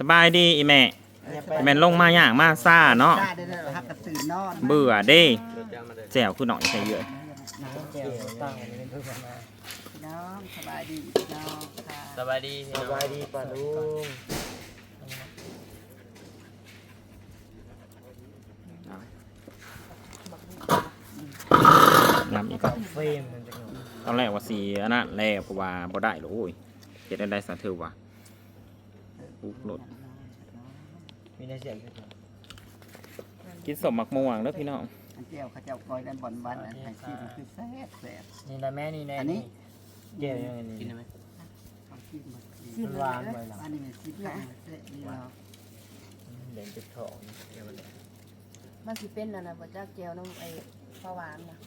สบายดีอีแม่อีแม่นลงมาอย่างมาซ่าเนาะได้ได้ได้ฮักกระตื่นนอนเบื่อเด้แจ่วคือหน่อยใส่เยอะแก้วตั้งอันนี้เป็นเพื่อนมาพี่น้องสบายดีพี่น้องค่ะสบายดีพี่สน้องบายดีป่ะลุงน้ำอีกก็เฟรมมันจะงงตอนแรกว่าสีอันนั้นแล้วก็ว่าบ่ได้หรอกโอ้ยเฮ็ดได้ได้สะเทือว่ะ ปุ๊บหลดมีได้เสียงด้วยกินสมมักม่วงเด้อพี่น้องอันเจียวเขาเจ้าก้อยด้านบอนวันอันไข่ซีมันคือแซ่บแซ่บนี่นะแม่นี่แน่อันนี้แก้วยังไงกินนี่ได้ไหมเอาซีมามันหวานไปหรออันนี้มันซีแซ่บแซ่บนี่เราเด่นจุดของมันสิเป็นนั่นน่ะบ่จักแก้วน้ำไอ้ปลาหวานน่ะ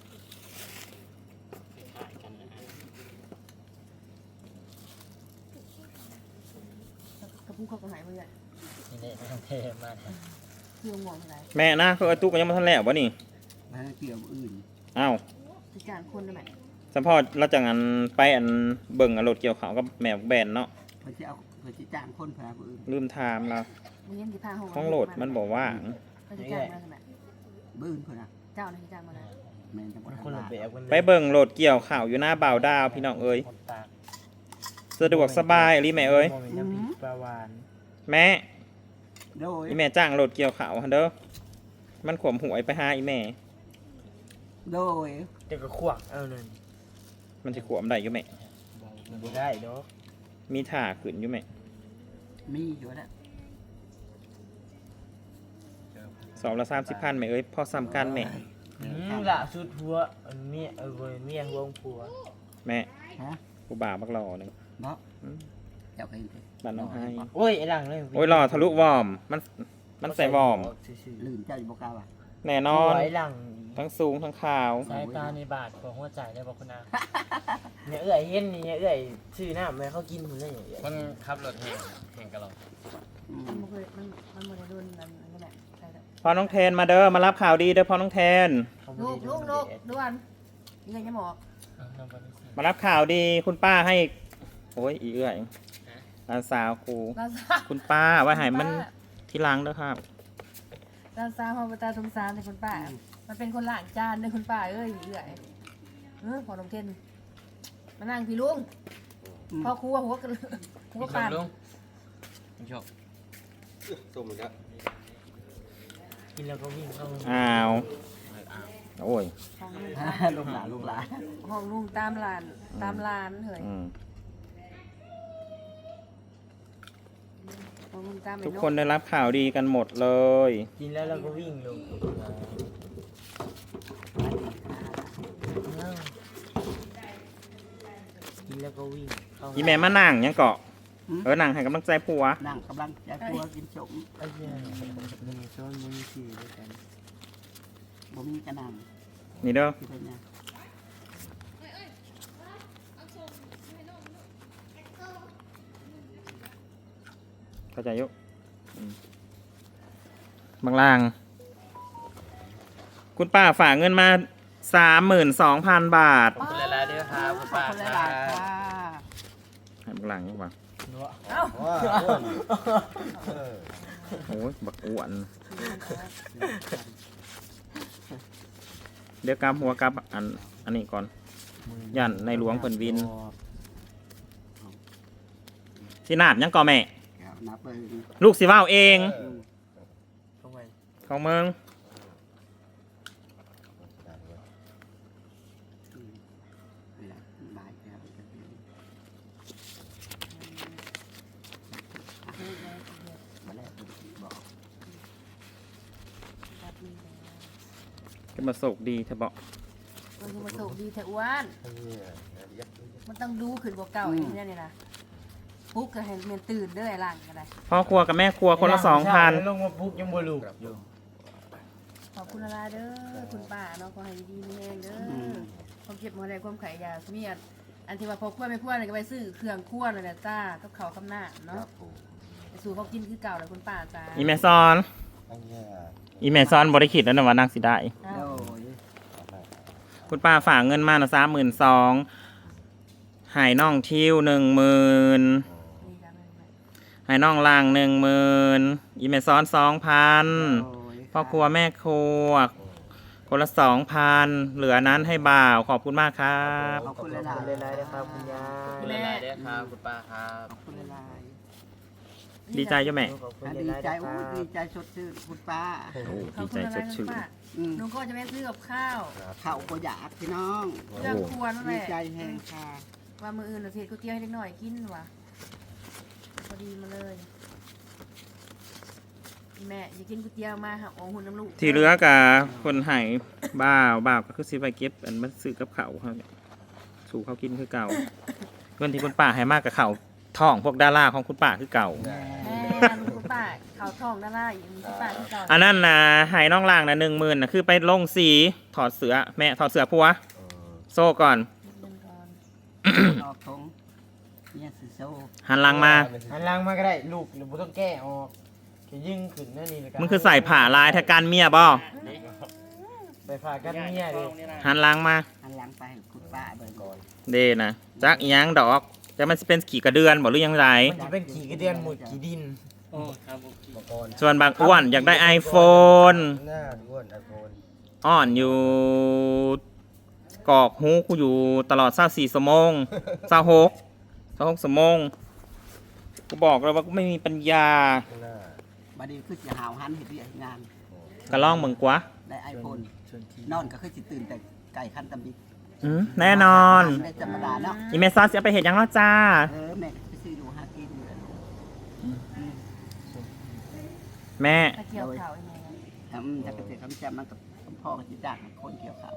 กระ พุ้งเขาก็หายไปเลยนี่แน่ไม่ต้องเทมาเรื่องงงอะไรแม่นะคืออาตุกก็ยังบ่ทันแล้วบ่นี่แล้วเกี่ยวอื่นอ้าวพิการคนได้ไหมสัมพอเราจากอันไปอันเบิ่งอันรถเกี่ยวเขาวกับแม่แบนเนาะเพื่อจะเอาเพื่อจะจ้างคนพาผู้อื่นลืมถามเรามึงเห็นที่ผ้าห้องห้องโหลดมันบอกว่างเขาจะจ้างมาใช่ไหมบื้นคนน่ะเจ้าหน้าที่จ้างมาแล้วแม่นจะบ่มันทัคนนละลาแบบกันไปเบิ่งโหลดเกี่ยวข่าวอยู่หน้าบ่าวดาวพี่น้องเอ้ยคนตาก สะดวกสบายรีแม่เอ้ยโมเมนต์น้ำพริกปลาหวานแม่โดยอีแม่จ้างโหลดเกี่ยวข่าวหั่นเด้อมันขวมหวยไปหาอีแม่ โดยเด็กก็ขวักเอาเลยมันสิขวมได้อยู่แม่บ่ได้ดอกมีถ่าขึ้นอยู่แม่มีอยู่แล้วสอบละสามสิบพันแม่เอ้ยพอซ้ำกันแม่อืมละสุดหัวอันเมียเออเว้ยเมียหัวของผัวแม่ฮะกูบ่าวบักหล่อหนึง เนาะอืมเจ้าเคยเห็นบ้านน้องไห้โอ้ยไอ้หลังเลยโอ้ยหล่อทะลุวอร์มมันมันใส่วอร์มซื่อลืมเจ้าอยู่บ่กล้าว่ะแน่ๆนอน ไอ้หลังทั้งสูงทั้งขาว สายตาในบาทของหัวใจได้บอกคุณนาเนี่ยเอื้อยเห็นนี่เนี่ยเอื้อยชื่อหน้าแม่เขากินผมได้อย่างเงี้ยคนขับรถแห่งแห่งกะหล่ำอืมันมบ่เคยมันมันบ่ได้โดนนั่นนั่นแหละใช่แล้วพอน้องแทนมาเด้อมารับข่าวดีเด้อพอน้องแทน เขาไม่ลูได้กลูกลูกด่วนเงินยังหมอก เอาน้ำปลาสิมารับข่าวดีคุณป้าให้ โอ้ยอีเอื้อยหลานสาวกูลาซาคุณป้าไว่าให้มันที่ล้างเด้อครับ ลาซาพอตาสงสารแต่คุณป้า มันเป็นคนล้างจานเด้อคุณป้าเอ้ยเอื้อยเออพอน้องเทนมานั่งพี่ลุงพ่อครัวหัวกระหัวชปามนลุงชมส้มครับกินแล้วก็วิ่งเข้าอ้าว โอ้ยห้องลุงลูกหลานลูกหลานห้องลุงตามลานตามลานเฮ้ยอืม ห้องลุงตามไอ้ทุกนกคนได้รับข่าวดีกันหมดเลย กินแล้วเราก็วิ่งลงกินแล้วก็วิ่งเข้าอีแม่มานั่งยังเกาะ เออนั่งให้กำลังใจผัว นั่งกำลังจะกลัวกินสมไอ้เหี้ยหนึ่งช้อนมือสี่ด้วยกันบ่มีกระนังนี่เด้อที่เป็นไง เข้าใจอยุบางลาง คุณป้าฝากเงินมาสามหมื่นสองพันบาท ขอบคุณหลายๆด้วยครับคุณขอบป้าคุณคหรัลายๆบค่ะให้บางลางยังวะนัวโอ้ยบักอ้วน เดี๋ยวกำหัวกำอันอันนี้ก่อนย่านในหลวงเพิ่นวิน สินาดยังก่อแม่แก้ว นับเลยลูกสิว่าวเองอืมเข้าไปของเมืองอืมนี่ล่ะหลายแก้วจะเป็นมาแล้วบอกจะมาโศกดีเธอบอกมันจะมาโศกดีแต่อ้วนมันต้องดูขึ้นกว่าเก่าอย่างนี้นี่นะ ปุ๊กก็ให้เมียนตื่นเด้อไอ้หล่างก็ได้พ่อครัวกับแม่ครัวคนละสองพันลงมาปุ๊บยังบ่ลูกอยู่ขอบคุณอะไรเด้อคุณป้าเนาะขอให้ดีมีแรงเด้ออความเจ็บมาได้ความไข่ยาเมียดอันที่ว่าพอขั้วไม่ขั้วเลยก็ไปซื้อเครื่องขั้วนั่นแหละจ้ากับเขาวกำหน้าเนาะไปสู่เขากินคือเก่าเลยคุณป้าจ้าอีแม่ซอนอีแม่ซอนบริคิดแล้วนะว่านางสิได้ อ้าโดวยคุณป้าฝากเงินมานะสามหมื่นสองหายน้องทิวหนึ่งหมื่นนี่จ้ะแม่ ให้น้องล่างหนึ่งหมื่นอีเมซอนสองพันโอ้ยพ่อครัวแม่ครัว คนละสองพันเหลือนั้นให้บ่าวขอบคุณมากครับขอบคุณขหอบลายคุณหลายๆนะครับคุณยาขอบยคุณหลายๆเด้อครับคุณป้าครับๆขอบคุณหลายดีใจเจ้าแม่ขอบคุณๆอะหดีลายๆใจนะคอู้รับดีใจสดชื่นคุณป้าโอ้ขอดีบใจคุณอะไรสดชื่นป้าอืมหนูก็จะแม่ซื้อกับข้าวข้าวก็อยากพี่น้อง เครื่องครัวนั่นแหดีละใจแห้งค่ะ ว่ามืออื่นเราเทก๋วยเตี๋ยวให้เล็กหน่อยกินว่ะพ อดีมาเลย แม่อย่ากินก๋วยเตี๋ยวมาหาโอ้หุ่นน้ำลูกที่เหลือกับคนใหายบ่าวบ่าวก็คือสิไปเก็บอันมันซื้อกับเขาวเขาเนี่ยสู่เขากินคือเก่าเงินที่คุณป้าให้มากกับเขาวท่องพวกดาราของคุณป้าคือเก่า แม่ลุงคุณป้าเขาทองด้านล่างอย่างนี้คุณป้าที่เก่าอันนั้นนะใหายน้องล่างนะหนึ่งหมื่นนะคือไปลงสีถอดเสือแม่ถอดเสือผัว โซ่ก่อนเดินก่อน ออกทง เนี่ยสิโซหันหลังมา หันหลังมาก็ได้ลูกหรือบ่ต้องแก้ออกแค่ยิ่งขึ้นนั่นนี่เลยรับมึงคือใส่ผ่าลายแทการเมียบ่ไปพากันเมียดิหันหลังมาหันหลังไปให้คุณป้าเบิ่งก่อนเดนะจักอีหยังดอกจะมันสิเป็นขี่กระเดือนบ่หรือยังไงมันจะเป็นขี่กระเดือนหมุดขี่ดินโอ้ครับผมส่วนบางอ้วนอยากได้ไอโฟนหน้าอ้วนไอโฟนอ่อนอยู่กอกหูกูอยู่ตลอด24ชั่วโมง26 26ชั่วโมงกูบอกเลยว่ากูไม่มีปัญญาข้างหน้าบัดนี้คือสิหาวหันเฮ็ดเวียกเฮ็ดงานก็ลองมึงกว่าได้ไอโฟนชวนทีนอนก็คือสิตื่นแต่ไก่ขั้นตำบิกอืมแน่นอนได้ธรรมดาเนาะอีเมซอนจะไปเห็นยังแล้วจ้า เออแม่ไปซื้อดูหากินอยู่แล้วลูกอืมแม่ตะเกียวขาวยังไงทำจากเกษตรกรรมจำมันกับ พ่อกับจิจากคนเกี่ยวข้าว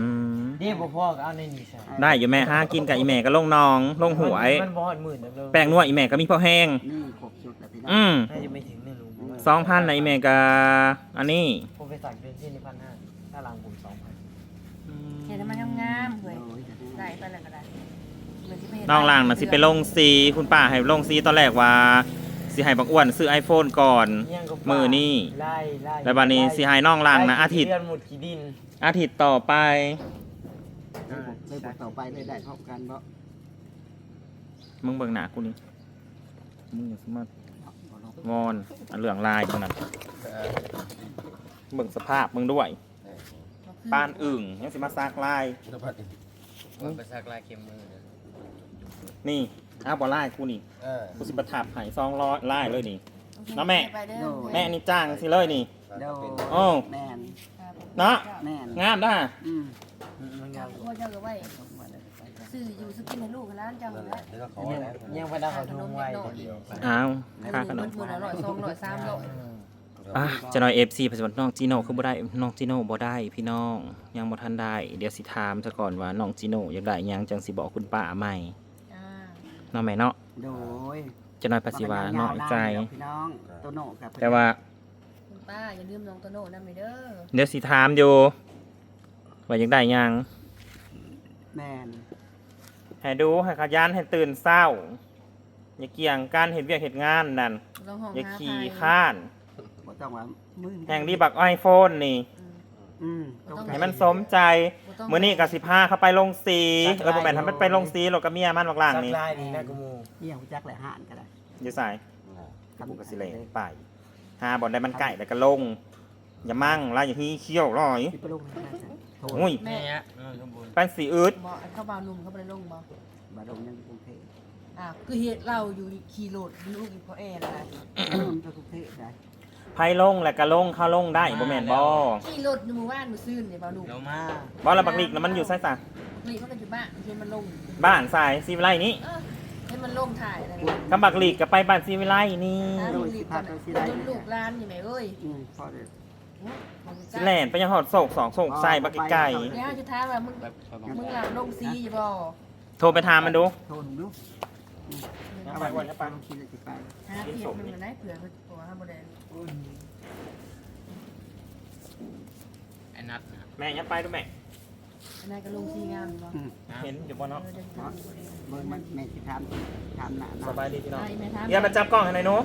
อืมนี่บ่พ่อก็เอาในนี่ใช่ได้อยู่แม่ห้ากินกับอีแม่ก็ลงนองลงหวย มันบ่ฮอดหมื่นเด้อแป้งนวดอีแม่ก็มีพอแห้ง นี่ครบชุดแล้วพี่น้องอืมน่าจะไม่ถึงนี่ลุงสองพันนะอีแม่ก็อันนี้ผมไปสั่งเป็นที่นี่พันห้าถ้าหลังผมสองพันเห็นมันงามๆเลยโอ้ยจะได้ไปแล้วก็ได้เหมือนที่ไปเห็น้องล่างนะสิไปลงสีคุณป้าให้ลงสีตอนแรกว่า สิให้บักอ้วนซื้อ iPhone ก่อน ยังก็มือนี่ไล่ไล่แล้วบัดนี้สิให้น้องล่างนะอาทิตย์ เดือนหมดขี่ดินอาทิตย์ต่อไป เลยบอกต่อไปเลยได้พร้อมกันเพราะมึงเบิ่งหน้ากูนี่มึงอย่าสามารถบ่ลบงอนอันเหลืองลายตรงนั้นเบิ่งสภาพมึงด้วยป้านอึ่งยังสิมาซากลายแล้วพัดอีกว่าไปสักลายเข็มมือเด้อนี่ อ้าวบ่ลายกูนี่เออกูสิประทับให้ซองร้อยลายเลยนี่ น้าแม่ ไปเด้อแม่อันนี่จ้างสิเลยนี่เดี๋ยวโอ้แม่นเนาะแม่นงามด้าอืมมันเจ้ายังพ่อเจ้าก็ไว้ส่งมาเลยไปเลยซื้ออยู่สกินให้ลูกให้ร้านเจ้านั่นแหแล้ละวเดี๋ยวก็ขอยังแล้วยังไปได้เขาทงไว้เดียวไปอ้าวอันค่านี้ขนมืมอมือละร้อยสองร้อยสามร้อย อะจะหน่อยเอฟซีปัจจุบันน้องจีโน่คือบ่ได้น้องจีโน่บ่ได้พี่น้องยังบ่ทันได้ เดี๋ยวสิถามซะก่อนว่าน้องจีโน่อยากได้หยังจังสิบอกคุณป้าใหม่อ่า เน้องแม่เนาะโดยจะหน่อยภาษีว่าน้อยใจ พี่น้องโตโน่กับแต่ว่าคุณป้าอย่าลืมน้องโตโน่นะไม่เด้อเดี๋ยวสิถามอยู่ว่าอยากได้หยังแม่นให้ดูให้ขยันให้ตื่นเศร้า อย่าเกี่ยงการเห็นเวียกเห็นงานนั่นลองห้องอย่าหาขี่ไฟข้านบ่ต้องว่ามึงแห่งดีบักไอโฟนนี่ อืมอืมให้มันสมใจบ่ต้องมื้อนี้กับสิพาเขาไปลงสีเออบ่แม่นทำมันไปลงสีรถกับเมียมันบักล่างสักนี่ลายดีนะกูมูเยี่ยงจักแหละห่านก็ได้อยู่ใส่กูก็สิเลไปหาบ่อนได้มันไก่แล้วก็ลง อย่ามั่งล่าอย่าฮีเขี้ยวร้อยสิไปลงให้ได้จ้ะโทรอุ้ยแม่ฮะเออข้างบนแป้นสีอืดบ่เข้าบาวนุ่มเข้าไปในโรงบ่บาดงยังอยู่กรุงเทพอ่าคือเฮ็ดเราอยู่ขี่โหลดลูกอีกเพราะแอร์อะไรมันไปกรุงเทพได้ ไผลงแล้วก็ลงเข้าลงได้บ่แม่นบ่ขี่โหลดในหมู่บ้านหมู่ซื่นเนี่ยบาวนุ่มเรามาบ่ละบักลิกน่ะมันอยู่ไสซะนี่มันก็อยู่บ้านเห็นมันลงบ้านสายซีวิไลนี่เออเห็นมันลงถ่ายอะไรกำบักลิกก็ไปบ้านซีวิไลนี่นะลูกรีบก่อนนะจนลูกร้านอยู่ไหนเอ้ยอืมพอได้สิแล่นไปยังหอดโศกสองโศกใส่บักไก่เนี่ยจะท้ามว่ามึงแบบไปบอกมึงหลับลงซีอยู่บ่โทรไปถามมันดูโทรดูเอาไปวันนี้ไปคิดเลยสิไปหาเพียรมันเหมือนได้เผื่อตัวห้าบ่ได้ ไอ้นัดนะแม่ยังไปดูแม่ อันนั้นก็ลงซีงามอยู่บ่อืมเห็นอยู่บ่เนาะเออเดินทางอยู่บ่ได้เบิ่งมันแม่สิถามถามหน้าสบายดีพี่น้องอ่าอีแม่ถามเดี๋ยวมาจับกล้องให้หน่อยหนู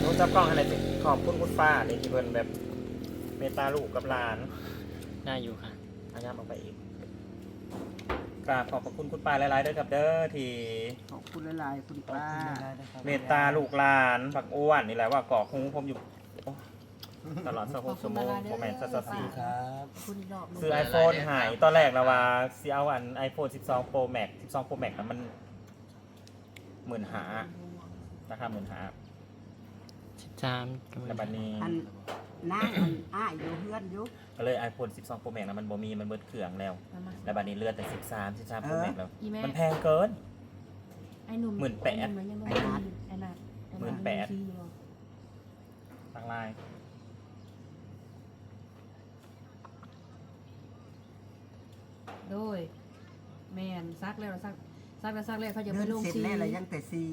หนูจับกล้องให้หน่อยสิขอบคุณคุณป้าเลยที่เพิ่นแบบเมตตาลูกกับหลาน ได้อยู่ค่ะอาญามออกไปอีก กราบขอบพระคุณคุณป้าหลายๆด้วยครับเด้อที่ขอบคุณหลายๆคุณป้าเมตตาลูกหลานผักอ้วนนี่แหละว่ากอกหูผมอยู่โอ้ตลอดสหกชั่วโมงโมเมนต์สัสสีครับขอบคุณอีกรอบหนึ่งซื้อ iPhone หายตอนแรกแล้วว่าซีเอาอัน iPhone 12 Pro Max 12 Pro Max นะมันหมื่นหาราคาหมื่นหาจามแล้วบัดนี้อันนางมันอ้ายอยู่เฮือนอยู่ ก็เลย iPhone 12 Pro Max นะมันบ่มีมันเบิดเครื่องแล้ว มามาแล้วบัดนี้เลือดแต่ 13 13 Pro Max แล้ว อีแม่มันแพงเกิน ไอ้หนุ่มหมื่นแปดไอ้หนุ่มยังไม่ได้ไอ้นัดไอ้หมื่นัดนแปดยังไม่ได้ทางไลน์โดยแมนซักแล้วซักซักแล้วซักแล้วเขาจะเดิไปนลงเสร็จซีแล้วแล้วยังแต่ซี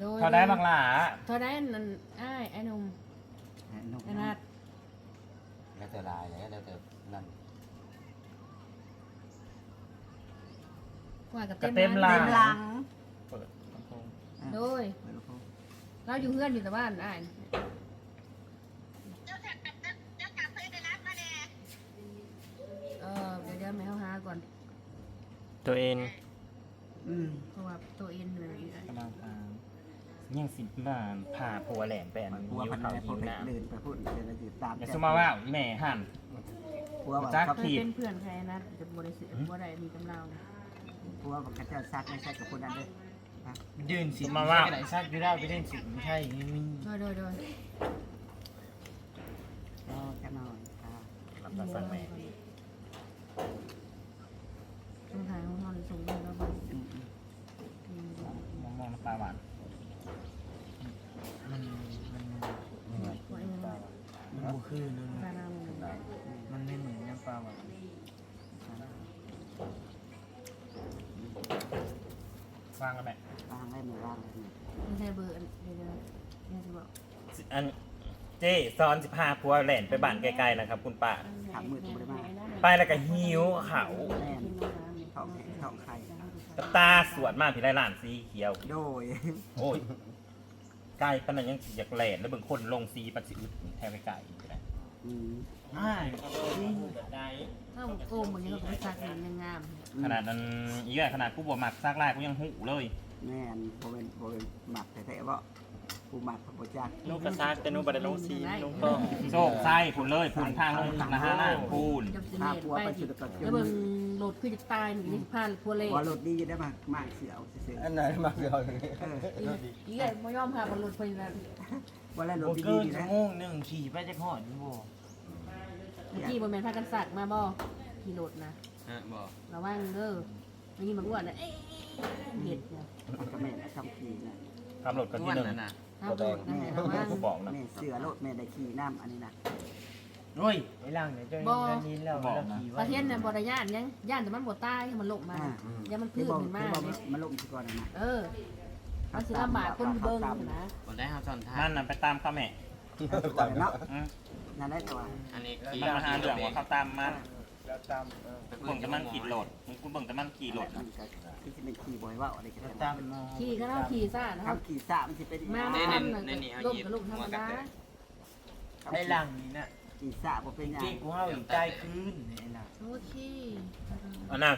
โดยเท่าได้บางหลาเท่าได้นั่นไอ้ไอ้หนุ่ม ไอ้นัดแล้วแต่ลายแล้วแล้วแต่นั่นว่ากับก็เต็มเต็มร้าลานเต็มหลังเปิดลำโพงโดยเปิดลำโพงเราอยู่เพื่อนอยู่แต่บ้านไอ้เออเดี๋ยวเดี๋ยวแม่เขาหาก่อนตัวเองอืมเพราะว่าตัวเอ็นเลยกำลังทาง ยังสิบล้านผ่าผัวแหลมแปนพัวยิ้วพันเขาแม่พยิ้อวไปน้ำเดินไปพูดเดินไปติดตามอย่าซุมาว่าอีแม่หันพัวว่าจักเขาเคยเป็นเพื่อนใครนะจะบริสุทธิ์บ่ได้มีกำลังพัวบอกกระเจ้าซักไม่ใช่กับคนนั้นเลยยืนสิมาว่าไหนซักอยู่ได้ไปเล่นสิไม่ใช่มีโดยโดยโดยก็จะนอนค่ะลำตาสั่งแม่ต้องถ่ายห้องนอนส่งเงินเราบ้างอืมอืมมองมองน้ำปลาหวานมันมัน ตัวเอง มันบูคือนึงตาหน้ามึงมันไม่เหมือนน้ำปลาหวานฟังแล้วแม่วางได้ไม่วางเลยไม่ใช่เบอร์เดี๋ยวเดี๋ยวเนี่ยจะบอกอันเจ้ซ้อนสิบห้าผัวแหลนไปบ้านไกลๆนะครับ คุณป้าไปแล้วก็หิวเขาท้องแข็งท้องไข่กับตาสวดมากพี่ไรหลานสีเขียวโดยโอ้ยไก่ปนันยังอยากแหลนแล้วเบิ่งคนลงสีปัดสิอึดแทบไปไก่ อีกนะอืมใช่ได้ถ้าโอ้มึงยังก็ไปซักมันยังงามขนาดนั้นอีกอย่างขนาดผู้บวหมักซากลายกูยังหูเลยแม่นโบเป็นโบเป็นหมักแต่ๆว่าผู้หมักพระพุทธเจ้าลูกกระซักแต่นูบัดลงสีลุงก็โชคไส้ผุนเลยผุนทางลงนะฮะหน้าพูนจับสิถ้าเนียผัวไปไปสิสุดกับแล้วมึงโหลดขึ้นจะตายหนึ่งนี่พานพัวเล่ผัวรถดีจะได้มากมากเสียวเสียอันไหนมากเลยเอออีกไอ้ไม่ยอมพาบอลรถไปนั่น วันแรกรโบถเกิดีนๆชั่นะวโมงหนึ่งขี่ไปจากหอดนี่โบเมื่อกี้บอแมนพากันสักมาบ่ขี่รถนะฮะบอกระวังเด้อเมื่อกี้มันอ้วนนะเอ๊ะเห็ดเนี่ยมันก็แม่ได้ทำขี่นะขับรถกันอ้ที่วนหนึ่งนั่นน่ะถ้าโดดนะระวัง กูบอกนะ แม่เสือรถแม่ได้ขี่น้ำอันนี้นะโอ้ยไอ้ล่างเนี่ยเจ้าอย่างนี้แล้วแล้วขี่ปไว้ระเทศเนี่ยบริญาณยังย่านแต่มันบ่ตายมันลงมายังมันที่พื้นบอกขึ้นมาที่บอกเนี่ยมันลงที่ก่อนนะเออ มันสิลำบากคนเบิ่งนะวันได้ห้าซอนท่านั่นน่ะไปตามข้าแม่ก่อนเนาะอืมนั่นได้ตัวอันนี้มันมาหาเรื่องว่าเขาตามมาแล้วตามเออเบิ่งแต่มันขี่รถมึงกูเบิ่งแต่มันขี่รถมันก็ที่จะเป็นขี่บ่อยว่าอะไรกันแล้วตามขี่ก็ต้องขี่ซ่านะครับทำขี่สะมันจะเป็นมาในมาในทำในนี่เอาลงหยิบกับลูกธรรมดาไอ้ล่างนี่น่ะขี่สะบ่เป็นไงที่กูเฮาอยู่ใต้คืนไอ้ล่างโอเคอันนั้น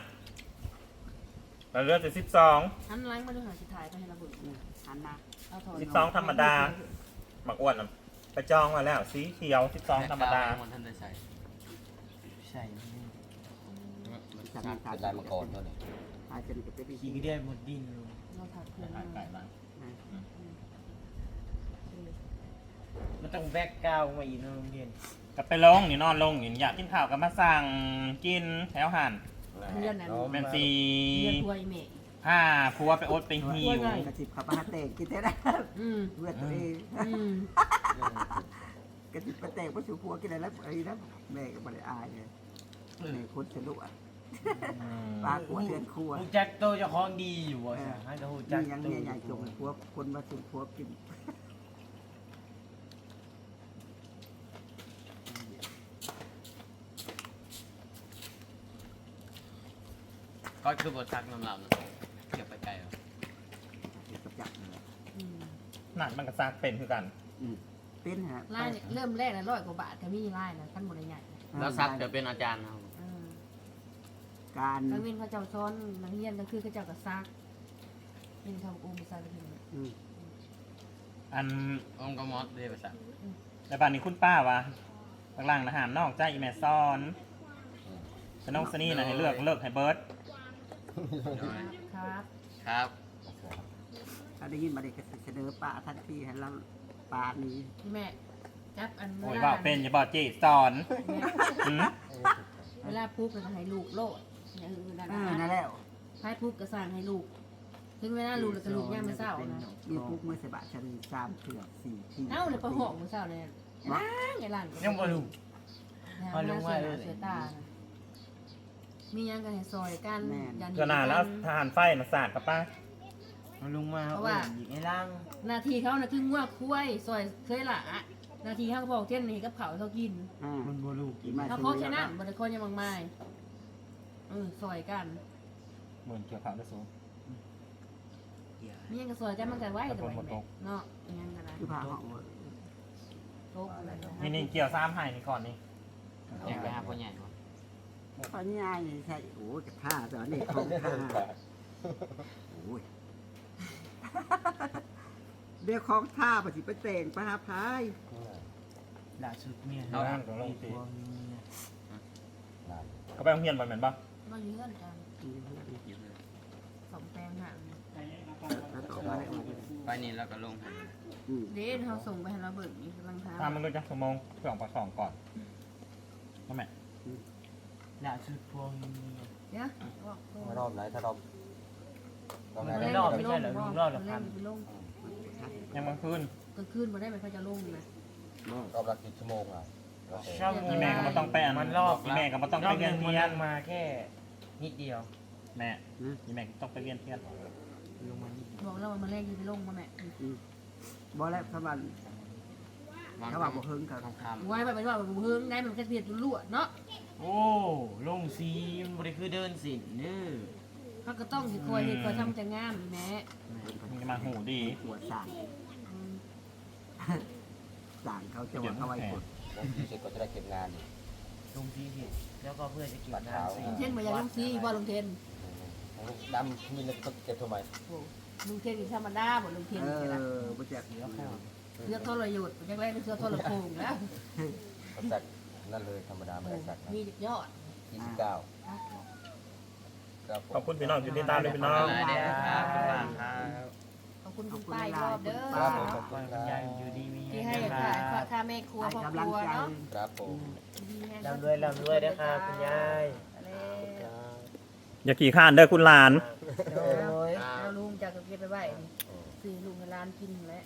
เราเลือกแต่สิบสองหันหล้างมาดูหาสิถ่ายไปให้เราเบิ่งอันนะเอาถอนสิบสองธรรมดา หมักอ้วนน่ะไปจองมาแล้วสีเขียวสิบสองธรรมดา มันท่านได้ใส่ใส่นี่จากนั้นขาดเป็นลายมังกรตัวนี้อาจจะมีกับเป็นขี่ก็ได้หมดดินลงเราถักเพื่อนขายไก่บ้างมันต้องแบกกาวมาอีกในโรงเรียนก็ไปลงนี่นอนลงนี่อยากกินข้าวก็มาสั่งกินแถวหัน เพื่อนนั้นเป็นสีเพื่อนถวยเมฆผ้าพัวไปอดไปหิวกระจิบขับมาเตะกินได้นะอืมเพื่อนตัวเองอืมกระจิบมาเตะว่าชูพัวกินอะไรแล้วไอ้นะแม่ก็ไม่ได้อายเลยแม่คนสนุกอะปลาขวดเดือนครัวฮูจักโตเจ้าของดีอยู่บ่ใช่ให้ก็ฮูจัยักงยังโตเนี่ยใหญ่จงพัวคนมาสุนพัวกิน ก็คือบทซักน้ำลำนะเก็บไปไกลอะเดี๋ยวกับจับเลยอืมหนักมันก็ซักเป็นคือกัน อืมเป็นฮะไล่เนี่ยเริ่มแรกนะร้อยกว่าบาทก็มีไล่นะขั้นบริใหญ่นะแล้วซักจะเป็นอาจารย์นะครับการกลางเว้นเขาเจ้าซ้อนนักเรียนกลางคืนเขาเจ้าก็ซักเป็นเขาอุ้มไปซักกลางคืนอืมอันองค์กมอสเรียกภาษาในบ้านนี้คุณป้าวะหลังๆนะหามนอกใจอีแม่ซ้อนสน้องสนี่นะให้เลือกเลิกให้เบิร์ด ครับครับถ้าได้ยินมาเด็กก็เสนอป่าทันทีให้เราป่านี้พี่แม่จับอันโอ้ยว่าเป็นอย่าบอกจีสอนแม่หืมเวลาปุ๊กก็ให้ลูกโลดอย่างอื่นนั่นเออนะนั่นแล้วพายปุ๊กก็สั่งให้ลูกถึงเวลาลูกแล้วก็ลูกย่างไม่เศร้านะมีปุ๊กเมื่อสบะชันสามเถื่อสี่ที่เอ้าเลยประหอกไม่เศร้าเลยล้างไอ้หลานยังบ่รู้พอลงมาเลยเสือตา น่ะมียังกันให้ซอยกันยันก็นานแล้วทหารไฟมาสาดกับป้ามันลงมาเพราะว่าหญิงไอ้ล่างนาทีเขาน่ะคืองัวคุ้ยซอยเคยละอะนาทีเขาก็บอกเช่นนี้กับเขาวเขากินอ่า มันบ่รู้กินมาเขาโคชนะบริโภคยังมากมายเออซอยกันเหมือนเกี่ยวขาวด้วยสูมียังก็ซอยกันมันกันไว้แต่ไหนเนาะยังกันนะคือพาเขาโต๊ะอะไรเนาะนี่นี่เกี่ยวซ้ำให้นี่ก่อนนี่อยากไปหาพ่อใหญ่ก่อน เขาง่ายใช่โอ้ยกระท่าตอนนี้ของท่าโอ้ยเรียกของท่าปฏิปเตงปะฮะพายล่าสุดเมียเอาล่างของลงตีพวงเมียเขาไปโรงเรียนบ่อยเหมือนปะมาเยือนกันสองแปลงห่างแล้วต่อมาได้มาเลยไปนี่แล้วก็ลงให้อืมเดนเขาส่งไปให้เราเบิกนี่กำลังทตามมึงรู้จักสมองเพื่อออกปากสองก่อนนั่นแห ละล่าสุดพวงเมียำเนี่ยรอบไหนถ้ารอบรอบไหนไม่นะรอบไม่ใช่เหรอลุงรอบละพันไปลงยังบางคืนกลางคืนมาได้ไหมเขาจะลงนะรอบละกี่ชั่วโมงอะโอเคช่องอีแม่ก็ไม่ต้องไปอันมันรอบอีแม่ก็ไม่ต้องรไปอบหเรียนึนงมันเทียลนงมาแค่นิดเดียว แม่อีแม่ก็ต้องไปเรียนเทียนลงมานิดเดียวบอกเราว่ามาแรกยังไปลงมาแม่บอแล้วเขาว่าวางเขาว่าบ่เฮิงเขาทองคไว้แบบว่าแบบเฮิงได้มันแค่เพียรลวดเนาะ โอ้ลงสีมันบ่ได้คือเดินสินเด้อเขาก็ต้องสิคอยเห็นคอยทำจะงามแม่มึงจะมาหูดี หัวสั่งสั่งเขาจะว่าเขาไว้กดลงที่เสร็จก็จะได้เก็บงานอีกลงสีผิดแล้วก็เพื่อจะเก็บปัดน้เท้าำสีเช่นมาอย่างลุงซีบ่ลุงเทนดำมีเล็กก็เก็บทำไมโอ้ลุงเทนคือธรรมดาบ่ลุงเทนเอใช่ไหมอบ่จักเนาะเลือกทรยศยังแรกเลือกทรโพงแล้วก็จัด นั่นเลยธรรมดาไม่ได้จัดนะมียอดยี่สิบเก้าครับผขอบมคุณพี่น้องที่ติดตามด้วยพี่น้องำได้ครับคุณป้าครับขอบคุณคุณป้าอีกรอบเด้อครับผมขอบก่คุอนณคุณคยารัยบอยู่ดีมีที่แห้ให้งค่าครับค่าแม่ครัวให้พ่อกำลังครัวใจเนาะครับผมร่ำรวยร่ำรวยนะครับคุณยายอย่าขี่ข้านเด้อคุณหลานโดยเราลุงจากเก็บไปไว้ซื้อลุงให้ร้านกินแล้ว